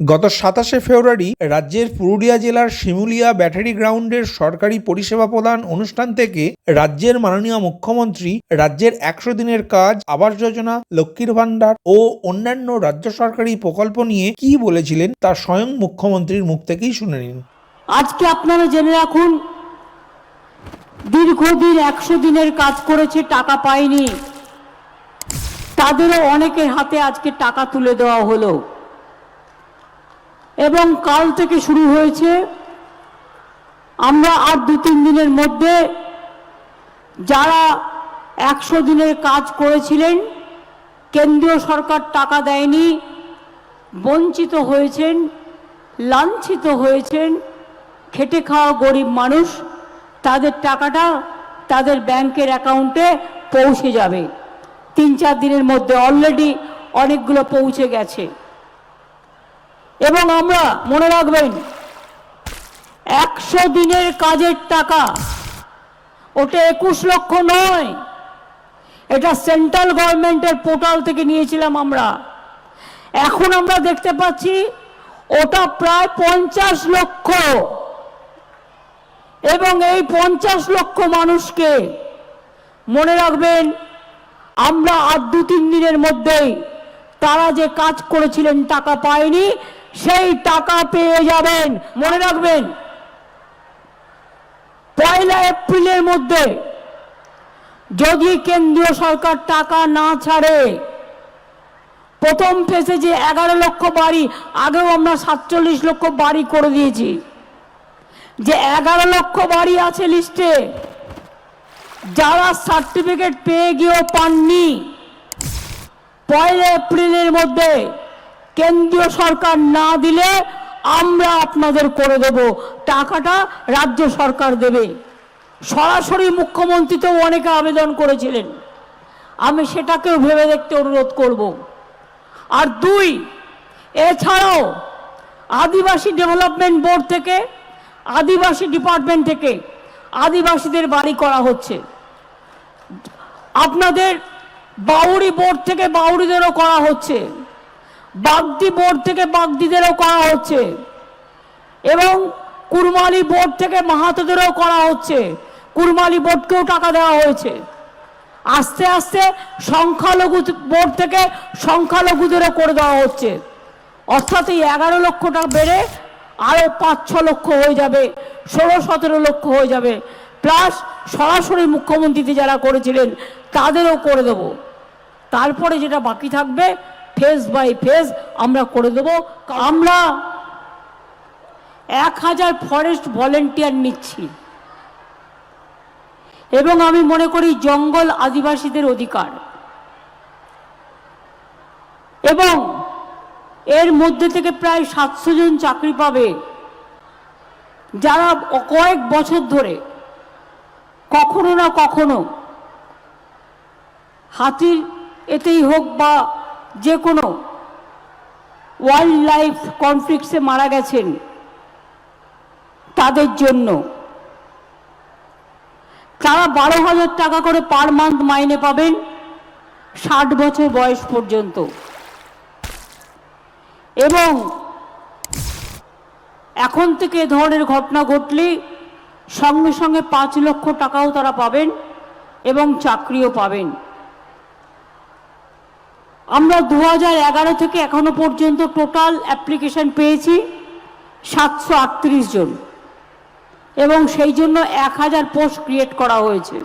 গত সাতাশে ফেব্রুয়ারি রাজ্যের পুরুলিয়া জেলার শিমুলিয়া ব্যাটারি গ্রাউন্ডের সরকারি পরিষেবা প্রদান অনুষ্ঠান থেকে রাজ্যের মাননীয় মুখ্যমন্ত্রী, রাজ্যের একশো দিনের কাজ, আবাস যোজনা, লক্ষ্মীর ভাণ্ডার ও অন্যান্য রাজ্য সরকারি প্রকল্প নিয়ে কি বলেছিলেন তা স্বয়ং মুখ্যমন্ত্রীর মুখ থেকেই শুনে নিন। আজকে আপনারা জেনে রাখুন, দীর্ঘদিন একশো দিনের কাজ করেছে, টাকা পায়নি। তাদেরও অনেকের হাতে আজকে টাকা তুলে দেওয়া হলো। এবং কাল থেকে শুরু হয়েছে আমরা আর দু তিন দিনের মধ্যে যারা একশো দিনের কাজ করেছিলেন, কেন্দ্রীয় সরকার টাকা দেয়নি, বঞ্চিত হয়েছেন, লাঞ্ছিত হয়েছেন, খেটে খাওয়া গরিব মানুষ, তাদের টাকাটা তাদের ব্যাংকের অ্যাকাউন্টে পৌঁছে যাবে। তিন চার দিনের মধ্যে অলরেডি অনেকগুলো পৌঁছে গেছে। এবং আমরা, মনে রাখবেন, একশো দিনের কাজের টাকা, ওটা একুশ লক্ষ নয়। এটা সেন্ট্রাল গভর্নমেন্টের পোর্টাল থেকে নিয়েছিলাম আমরা। এখন আমরা দেখতে পাচ্ছি, ওটা প্রায় পঞ্চাশ লক্ষ। এবং এই পঞ্চাশ লক্ষ মানুষকে, মনে রাখবেন, আমরা আর দু তিন দিনের মধ্যেই তারা যে কাজ করেছিলেন, টাকা পায়নি সেই টাকা পেয়ে যাবেন। মনে রাখবেন, পয়লা এপ্রিলের মধ্যে যদি কেন্দ্রীয় সরকার টাকা না ছাড়ে, প্রথম ফেসে যে এগারো লক্ষ বাড়ি, আগেও আমরা সাতচল্লিশ লক্ষ বাড়ি করে দিয়েছি। যে এগারো লক্ষ বাড়ি আছে লিস্টে যারা সার্টিফিকেট পেয়ে গিয়েও পাননি, পয়লা এপ্রিলের মধ্যে কেন্দ্রীয় সরকার না দিলে আমরা আপনাদের করে দেব। টাকাটা রাজ্য সরকার দেবে। সরাসরি মুখ্যমন্ত্রী তো অনেকে আবেদন করেছিলেন। আমি সেটাকেও ভেবে দেখতে অনুরোধ করব। আর দুই, এছাড়াও আদিবাসী ডেভেলপমেন্ট বোর্ড থেকে, আদিবাসী ডিপার্টমেন্ট থেকে আদিবাসীদের বাড়ি করা হচ্ছে। আপনাদের বাউরি বোর্ড থেকে বাউরিদেরও করা হচ্ছে। বাগদি বোর্ড থেকে বাগদিদেরও করা হচ্ছে। এবং কুরমালি বোর্ড থেকে মাহাতোদেরও করা হচ্ছে। কুরমালি বোর্ডকেও টাকা দেওয়া হয়েছে। আস্তে আস্তে সংখ্যালঘু বোর্ড থেকে সংখ্যালঘুদেরও করে দেওয়া হচ্ছে। অর্থাৎ এই এগারো লক্ষ টাকা বেড়ে আরও পাঁচ, ছ লক্ষ হয়ে যাবে, ষোলো, সতেরো লক্ষ হয়ে যাবে। প্লাস সরাসরি মুখ্যমন্ত্রীতে যারা করেছিলেন, তাদেরও করে দেব। তারপরে যেটা বাকি থাকবে ফেজ বাই ফেজ আমরা করে দেব। আমরা এক হাজার ফরেস্ট ভলেন্টিয়ার নিচ্ছি। এবং আমি মনে করি জঙ্গল আদিবাসীদের অধিকার। এবং এর মধ্যে থেকে প্রায় সাতশো জন চাকরি পাবে। যারা কয়েক বছর ধরে কখনো না কখনো হাতির এতেই হোক বা যে কোনো ওয়াইল্ড লাইফ কনফ্লিক্টসে মারা গেছেন, তাদের জন্য। তারা বারো হাজার টাকা করে পার মান্থ মাইনে পাবেন ষাট বছর বয়স পর্যন্ত। এবং এখন থেকে এ ধরনের ঘটনা ঘটলে সঙ্গে সঙ্গে পাঁচ লক্ষ টাকাও তারা পাবেন এবং চাকরিও পাবেন। আমরা দু এগারো থেকে এখনও পর্যন্ত টোটাল অ্যাপ্লিকেশন পেয়েছি সাতশো আটত্রিশ জন। এবং সেই জন্য এক হাজার পোস্ট ক্রিয়েট করা হয়েছে।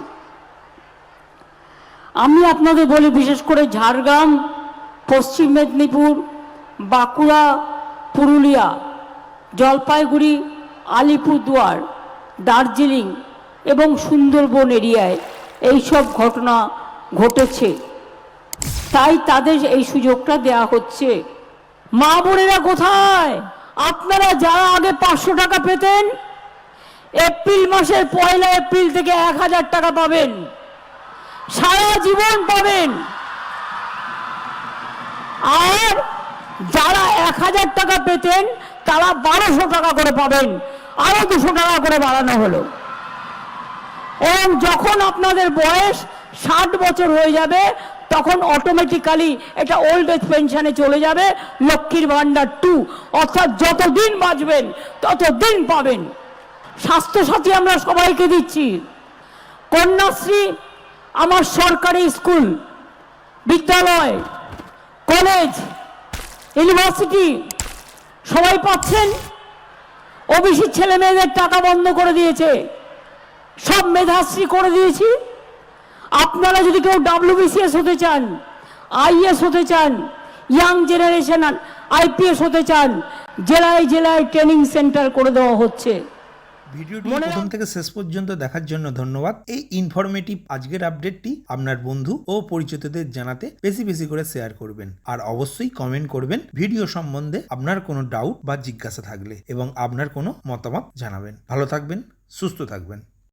আমি আপনাদের বলি, বিশেষ করে ঝাড়গ্রাম, পশ্চিম মেদিনীপুর, বাঁকুড়া, পুরুলিয়া, জলপাইগুড়ি, আলিপুরদুয়ার, দার্জিলিং এবং সুন্দরবন এরিয়ায় এইসব ঘটনা ঘটেছে। তাই তাদের এই সুযোগটা দেয়া হচ্ছে। মা বোনেরা কোথায়? আপনারা যারা আগে পাঁচশো টাকা পেতেন, এপ্রিল মাসের পয়লা এপ্রিল থেকে এক হাজার টাকা পাবেন। সারা জীবন পাবেন। আর যারা এক হাজার টাকা পেতেন, তারা বারোশো টাকা করে পাবেন। আরও দুশো টাকা করে বাড়ানো হলো। এবং যখন আপনাদের বয়স ষাট বছর হয়ে যাবে, তখন অটোমেটিক্যালি এটা ওল্ড এজ পেনশনে চলে যাবে, লক্ষ্মীর ভান্ডার টু অর্থাৎ যতদিন বাঁচবেন, ততদিন পাবেন। স্বাস্থ্যসাথী আমরা সবাইকে দিচ্ছি। কন্যাশ্রী আমার সরকারি স্কুল, বিদ্যালয় কলেজ ইউনিভার্সিটি সবাই পাচ্ছেন? ওবিসি ছেলে মেয়েদের টাকা বন্ধ করে দিয়েছে। সব মেধাশ্রী করে দিয়েছি। আপনারা যদি কেউ ডাব্লিউবিসিএস হতে চান আইএস হতে চান ইয়াং জেনারেশন আইপিএস হতে চান জেলায় জেলায় ট্রেনিং সেন্টার করে দেওয়া হচ্ছে। ভিডিওটি প্রথম থেকে শেষ পর্যন্ত দেখার জন্য ধন্যবাদ। এই ইনফরমেটিভ আজকের আপডেটটি আপনার বন্ধু ও পরিচিতদের জানাতে বেশি বেশি করে শেয়ার করবেন। আর অবশ্যই কমেন্ট করবেন ভিডিও সম্বন্ধে আপনার কোনো ডাউট বা জিজ্ঞাসা থাকলে এবং আপনার কোনো মতামত জানাবেন। ভালো থাকবেন সুস্থ থাকবেন।